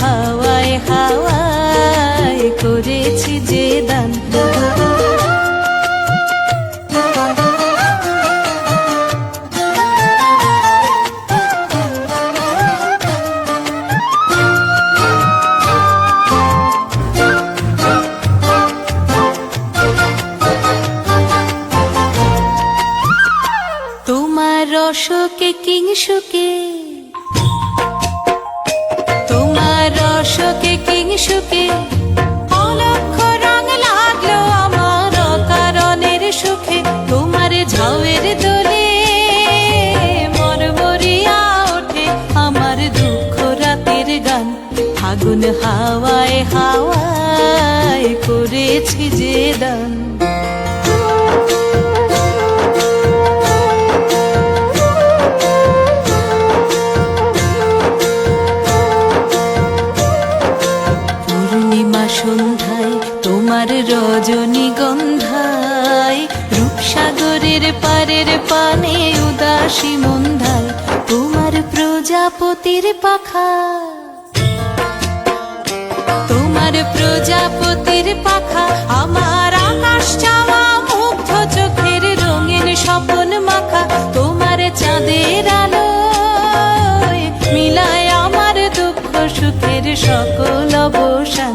হাওয়ায় হাওয়ায় করেছি যে দান। তোমার রসকে কিংসুকে তোমার রসকে কিংসুকে অলক্ষ রং লাগল আমার কারণের সুখে। তোমার ঝাউয়ের দোলে মরমরিয়া ওঠে। আমার দুঃখ রাতের গান, ফাগুন হাওয়ায় হাওয়ায় করেছি যে দান। সন্ধ্যায়, তোমার রজনীগন্ধায় রূপসাগরের পারের পানে উদাসী মন্ধায়, তোমার প্রজাপতির পাখা। তোমার প্রজাপতির পাখা, আমার আকাশ চাওয়া মুগ্ধ চোখের রঙিন স্বপন মাখা, তোমার চাঁদের আলো মিলায় আমার দুঃখ সুখের সকল অবসান।